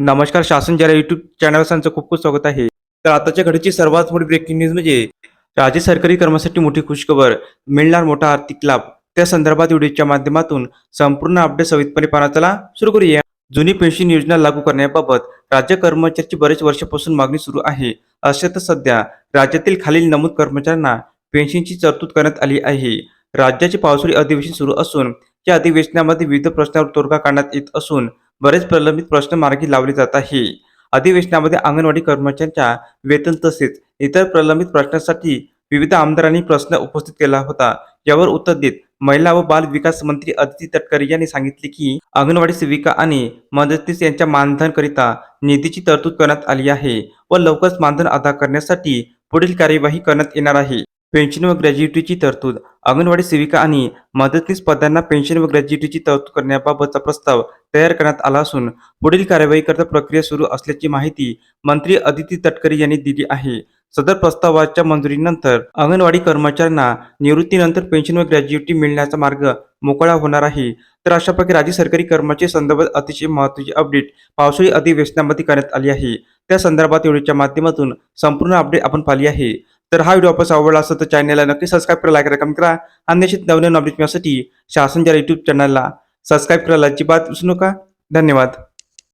नमस्कार शासन जरा युट्यूब चॅनल त्यांचं खूप खूप स्वागत आहे. तर आताच्या घडीची सर्वात मोठी ब्रेकिंग न्यूज म्हणजे राज्य सरकारी कर्मासाठी मोठी खुशखबर मिळणार मोठा आर्थिक लाभ. त्या संदर्भात व्हिडिओच्या माध्यमातून संपूर्ण अपडेट सविस्तपणे पाहण्यात चला सुरू करूया. जुनी पेन्शन योजना लागू करण्याबाबत राज्य कर्मचाऱ्यांची बरेच वर्षापासून मागणी सुरू आहे. असे तर सध्या राज्यातील खालील नमूद कर्मचाऱ्यांना पेन्शनची तरतूद करण्यात आली आहे. राज्याचे पावसाळी अधिवेशन सुरू असून या अधिवेशनामध्ये विविध प्रश्नावर तोडगा काढण्यात येत असून बरेच प्रलंबित प्रश्न मार्गी लावले जात आहे. अधिवेशनामध्ये अंगणवाडी कर्मचाऱ्यांच्या वेतन तसेच इतर प्रलंबित प्रश्नांसाठी विविध आमदारांनी प्रश्न उपस्थित केला होता. यावर उत्तर देत महिला व बाल विकास मंत्री अदिती तटकरे यांनी सांगितले की अंगणवाडी सेविका आणि मदतनीस यांच्या मानधनकरिता निधीची तरतूद करण्यात आली आहे व लवकरच मानधन अदा करण्यासाठी पुढील कार्यवाही करण्यात येणार आहे. पेन्शन व ग्रॅज्युएटीची तरतूद अंगणवाडी सेविका आणि मदतनीस पदांना पेन्शन व ग्रॅज्युएटीची तरतूद करण्याबाबतचा प्रस्ताव तयार करण्यात आला असून पुढील कार्यवाहीकरता प्रक्रिया सुरू असल्याची माहिती मंत्री अदिती तटकरे यांनी दिली आहे. सदर प्रस्तावाच्या मंजुरीनंतर अंगणवाडी कर्मचाऱ्यांना निवृत्तीनंतर पेन्शन व ग्रॅज्युएटी मिळण्याचा मार्ग मोकळा होणार आहे. तर अशा प्रकारे राज्य सरकारी कर्मचारी संदर्भात अतिशय महत्वाची अपडेट पावसाळी अधिवेशनामध्ये करण्यात आली आहे. त्या संदर्भात व्हिडिओच्या माध्यमातून संपूर्ण अपडेट आपण पाहिली आहे. तर हा व्हिडिओ आपण आवडला असेल तर चॅनलला नक्की सबस्क्राईब करा लाईक करा कमेंट करा. आणि निश्चित नवीन अपडेट मिळण्यासाठी शासनच्या युट्यूब चॅनलला सबस्क्राईब करायला अजिबात विसरू नका. धन्यवाद.